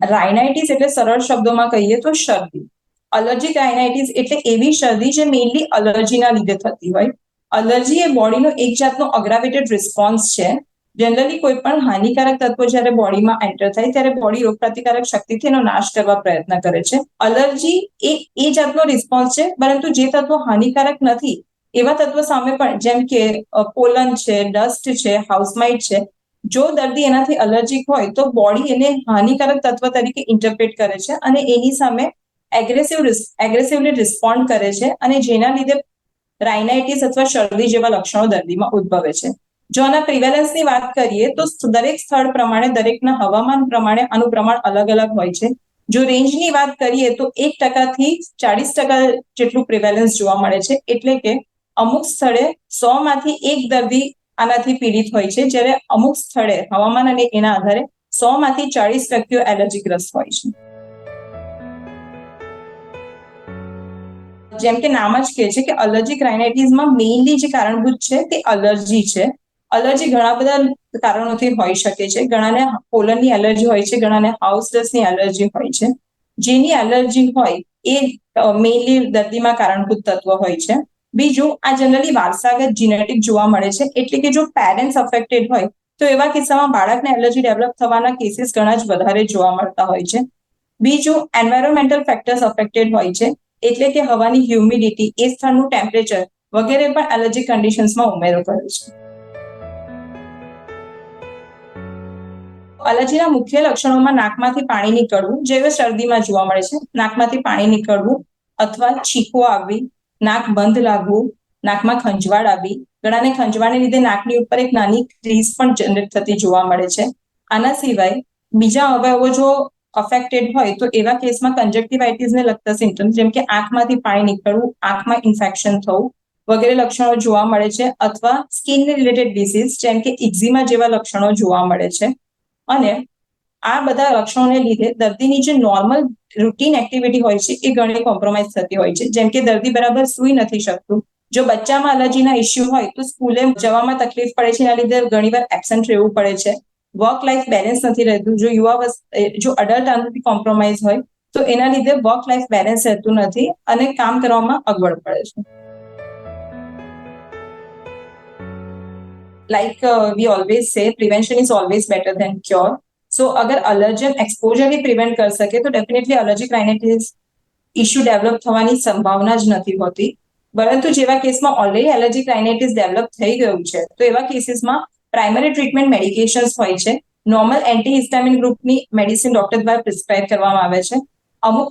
Rhinitis એટલે સરળ શબ્દોમાં કહીએ તો શરદી. અલર્જીક રાઇનાઇટિસ એટલે એવી શરદી જે મેઇનલી અલર્જીના લીધે થતી હોય. અલર્જી એ બોડીનો એક જાતનો અગ્રાવેટેડ રિસ્પોન્સ છે. જનરલી કોઈ પણ હાનિકારક તત્વો જ્યારે બોડીમાં એન્ટર થાય ત્યારે બોડી રોગપ્રતિકારક શક્તિથી એનો નાશ કરવા પ્રયત્ન કરે છે. અલર્જી એ એ જાતનો રિસ્પોન્સ છે, પરંતુ જે તત્વો હાનિકારક નથી, એવા તત્વો સામે પણ જેમ કે પોલન છે, ડસ્ટ છે, હાઉસમાઇટ છે જો દર્દી એનાથી અલર્જીક હોય તો બોડી એને હાનિકારક તત્વ તરીકે ઇન્ટરપ્રેટ કરે છે અને એની સામે એગ્રેસિવ એગ્રેસિવલી રિસ્પોન્ડ કરે છે અને જેના લીધે રાઇનાઇટીસ અથવા શરદી જેવા લક્ષણો દર્દીમાં ઉદ્ભવે છે. જો આના પ્રિવેલન્સની વાત કરીએ તો દરેક સ્થળ પ્રમાણે, દરેકના હવામાન પ્રમાણે આનું પ્રમાણ અલગ અલગ હોય છે. જો રેન્જની વાત કરીએ તો એક ટકાથી ચાળીસ ટકા જેટલું પ્રિવેલન્સ જોવા મળે છે. એટલે કે અમુક સ્થળે સો માંથી એક દર્દી આનાથી પીડિત હોય છે. જ્યારે અમુક સ્થળે હવામાન અને એના આધારે સો માંથી ચાળીસ વ્યક્તિઓ એલર્જીગ્રસ્ત હોય છે. જેમ કે નામ જ કહે છે કે અલર્જી રાઇનાઇટિસમાં મેઇનલી જે કારણભૂત છે તે અલર્જી છે. અલર્જી ઘણા બધા કારણોથી હોઈ શકે છે. ઘણાને પોલનની એલર્જી હોય છે, ઘણાને હાઉસ ડસ્ટની એલર્જી હોય છે. જેની એલર્જી હોય એ મેઇનલી દર્દીમાં કારણભૂત તત્વ હોય છે. બીજું, આ જનરલી વારસાગત જીનેટિક જોવા મળે છે. એટલે કે જો પેરેન્ટ્સ અફેક્ટેડ હોય, તો એવા કિસ્સામાં બાળકને એલર્જી ડેવલપ થવાના કેસીસ ઘણા જ વધારે જોવા મળતા હોય છે. બીજું એન્વાયરોમેન્ટલ ફેક્ટર્સ અફેક્ટેડ હોય છે. એટલે કે હવાની હ્યુમિડિટી એ સ્થળનું ટેમ્પરેચર વગેરે પણ એલર્જી કન્ડિશન્સમાં ઉમેરો કરે છે. એલર્જીના મુખ્ય લક્ષણોમાં નાકમાંથી પાણી નીકળવું જેવી શરદીમાં જોવા મળે છે. નાકમાંથી પાણી નીકળવું અથવા છીકો આવવી નાક બંધ લાગવું, નાકમાં ખંજવાળ આવી. ગળાને ખંજવાળને લીધે નાકની ઉપર એક નાની ક્રીઝ પણ જનરેટ થતી જોવા મળે છે. આના સિવાય બીજા અવયવો જો અફેક્ટેડ હોય તો એવા કેસમાં કંજક્ટિવાઇટીસને લગતા સિમ્ટમ્સ જેમ કે આંખમાંથી પાણી નીકળવું, આંખમાં ઇન્ફેક્શન થવું વગેરે લક્ષણો જોવા મળે છે અથવા સ્કિન રિલેટેડ ડિસીઝ જેમ કે ઇક્ઝિમા જેવા લક્ષણો જોવા મળે છે. અને આ બધા લક્ષણોને લીધે દર્દીની જે નોર્મલ રૂટીન એક્ટિવિટી હોય છે, એ ઘણી કોમ્પ્રોમાઇઝ થતી હોય છે. જેમ કે દર્દી બરાબર સુઈ નથી શકતું. જો બચ્ચામાં એલર્જીના ઇસ્યુ હોય, તો સ્કૂલે જવામાં તકલીફ પડે છે, એના લીધે ઘણીવાર એબસન્ટ રહેવું પડે છે. વર્ક લાઈફ બેલેન્સ નથી રહેતું. જો યુવા જો અડલ્ટ આનાથી કોમ્પ્રોમાઇઝ હોય, તો એના લીધે વર્ક લાઈફ બેલેન્સ રહેતું નથી અને કામ કરવામાં અગવડ પડે છે. Like we always say prevention is always better than than so અગર અલર્જન એક્સપોઝરથી પ્રિવેન્ટ કરી શકે તો definitely allergic rhinitis issue develop થવાની સંભાવના જ નથી હોતી. પરંતુ જેવા કેસમાં ઓલરેડી એલર્જીક રાઇનાઇટિસ ડેવલપ થઈ ગયું છે, તો એવા કેસીસમાં પ્રાઇમરી ટ્રીટમેન્ટ મેડિકેશન્સ હોય છે. નોર્મલ એન્ટીહિસ્ટામિન ગ્રુપની મેડિસિન ડોક્ટર દ્વારા પ્રિસ્ક્રાઇબ કરવામાં આવે છે. અમુક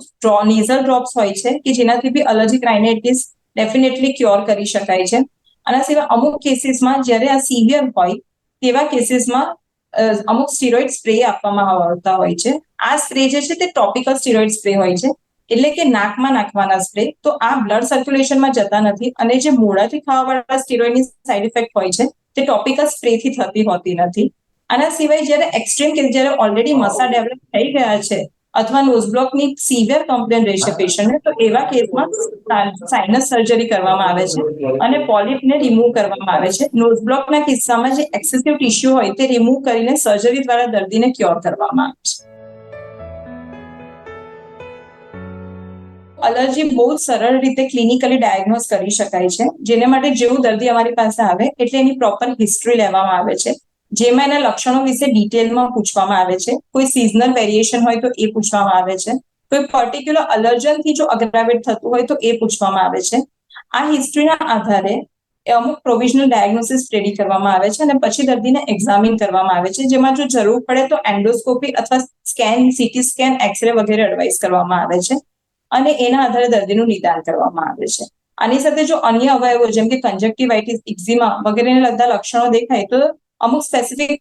નેઝલ ડ્રોપ્સ હોય છે, કે જેનાથી બી એલર્જીક રાઇનાઇટિસ ડેફિનેટલી ક્યોર કરી શકાય છે. આના સિવાય અમુક કેસીસમાં જ્યારે આ સિવિયર હોય, તેવા કેસીસમાં અમુક સ્ટીરોઇડ સ્પ્રે આપવામાં આવતા હોય છે. આ સ્પ્રે જે છે તે ટોપિકલ સ્ટીરોઇડ સ્પ્રે હોય છે. એટલે કે નાકમાં નાખવાના સ્પ્રે તો આ બ્લડ સર્ક્યુલેશનમાં જતા નથી અને જે મોડાથી ખાવાવાળા સ્ટીરોઇડની સાઇડ ઇફેક્ટ હોય છે, તે ટોપિકલ સ્પ્રેથી થતી હોતી નથી. આના સિવાય જ્યારે એક્સ્ટ્રીમ કે જ્યારે ઓલરેડી મસા ડેવલપ થઈ ગયા છે અથવા નોઝ બ્લોકની સિવિયર કમ્પ્લેન રહેશે પેશન્ટને તો એવા કેસમાં સાઇનસ સર્જરી કરવામાં આવે છે અને પોલિપને રિમૂવ કરવામાં આવે છે. નોઝ બ્લોકના કિસ્સામાં જે એક્સેસિવ ટિશ્યુ હોય તે રિમૂવ કરીને સર્જરી દ્વારા દર્દીને ક્યોર કરવામાં આવે છે. અલર્જી બહુ જ સરળ રીતે ક્લિનિકલી ડાયગ્નોઝ કરી શકાય છે. જેને માટે જેવું દર્દી અમારી પાસે આવે, એટલે એની પ્રોપર હિસ્ટ્રી લેવામાં આવે છે. જેમાં એના લક્ષણો વિશે ડિટેલમાં પૂછવામાં આવે છે. કોઈ સિઝનલ વેરિએશન હોય તો એ પૂછવામાં આવે છે. કોઈ પર્ટિક્યુલર અલર્જનથી જો અગ્રાવેટ થતું હોય તો એ પૂછવામાં આવે છે. આ હિસ્ટ્રીના આધારે અમુક પ્રોવિઝનલ ડાયગ્નોસિસ રેડી કરવામાં આવે છે અને પછી દર્દીને એક્ઝામિન કરવામાં આવે છે. જેમાં જો જરૂર પડે તો એન્ડોસ્કોપી અથવા સ્કેન સીટી સ્કેન એક્સરે વગેરે એડવાઇસ કરવામાં આવે છે. અને એના આધારે દર્દીનું નિદાન કરવામાં આવે છે. આની સાથે જો અન્ય અવયવો જેમ કે કંજક્ટિવાઇટિસ ઇક્ઝિમા વગેરેને લગતા લક્ષણો દેખાય તો અમુક સ્પેસિફિક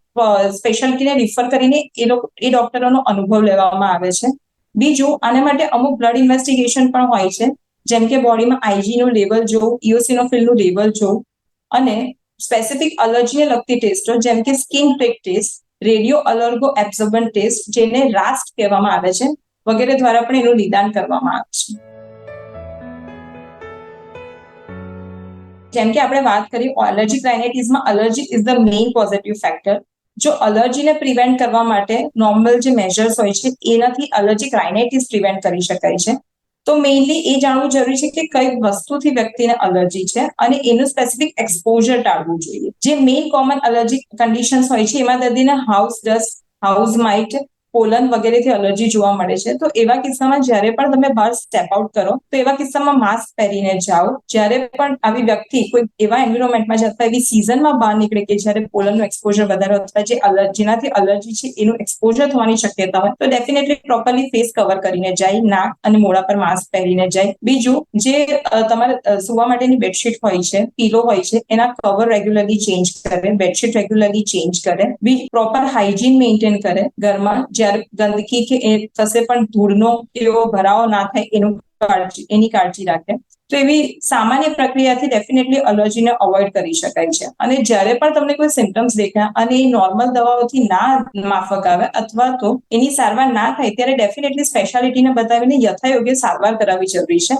સ્પેશિયાલિટીને રિફર કરીને એ લોકો, એ ડોક્ટરોનો અનુભવ લેવામાં આવે છે. બીજું, આના માટે અમુક બ્લડ ઇન્વેસ્ટિગેશન પણ હોય છે. જેમ કે બોડીમાં આઈજીનું લેવલ જોવું ઇઓસિનોફિલનું લેવલ જોવું, અને સ્પેસિફિક અલર્જીને લગતી ટેસ્ટો જેમ કે સ્કિન ટેક test radioallergosorbent test જેને રાસ્ટ કહેવામાં આવે છે, વગેરે દ્વારા પણ એનું નિદાન કરવામાં આવે છે. જેમ કે આપણે વાત કરી allergic રાઇનાઇટિસમાં allergy is the main positive factor જો એલર્જીને પ્રિવેન્ટ કરવા માટે નોર્મલ જે મેજર્સ હોય છે, એનાથી એલર્જી રાઇનાઇટિસ પ્રિવેન્ટ કરી શકાય છે. તો મેઇનલી એ જાણવું જરૂરી છે કે કઈ વસ્તુથી વ્યક્તિને એલર્જી છે અને એનું સ્પેસિફિક એક્સપોઝર ટાળવું જોઈએ. જે મેઇન કોમન એલર્જી કન્ડિશન્સ હોય છે, એમાં દર્દીને house dust house mite pollen વગેરેથી એલર્જી જોવા મળે છે. તો એવા કિસ્સામાં જ્યારે પણ તમે બહાર સ્ટેપ આઉટ કરો, તો એવા કિસ્સામાં માસ્ક પહેરીને જાઓ. જ્યારે પણ આવી વ્યક્તિ કોઈ એવા એન્વિરોન્મેન્ટમાં જતા એવી સિઝનમાં બહાર નીકળે કે જ્યારે પોલનનું એક્સપોઝર વધારે અથવા જે જેનાથી એલર્જી છે એનું એક્સપોઝર થવાની શક્યતા હોય, તો ડેફિનેટલી પ્રોપરલી ફેસ કવર કરીને જાય, નાક અને મોઢા પર માસ્ક પહેરીને જાય. બીજું, જે તમારે સુવા માટેની બેડશીટ હોય છે પીલો હોય છે, એના કવર રેગ્યુલરલી ચેન્જ કરે બેડશીટ રેગ્યુલરલી ચેન્જ કરે. બી પ્રોપર હાઇજીન મેન્ટેન કરે. ઘરમાં જ્યારે ગંદકી કે એ કશે પણ ધૂળનો એવો ભરાવો ના થાય એનું કાળજી, એની કાળજી રાખે. તો એવી સામાન્ય પ્રક્રિયાથી ડેફિનેટલી એલર્જીને અવોઇડ કરી શકાય છે. અને જ્યારે પણ તમને કોઈ સિમ્ટમ્સ દેખાય અને એ નોર્મલ દવાઓથી ના માફક આવે અથવા તો એની સારવાર ના થાય, ત્યારે ડેફિનેટલી સ્પેશિયાલિટીને બતાવીને યથાયોગ્ય સારવાર કરાવવી જરૂરી છે.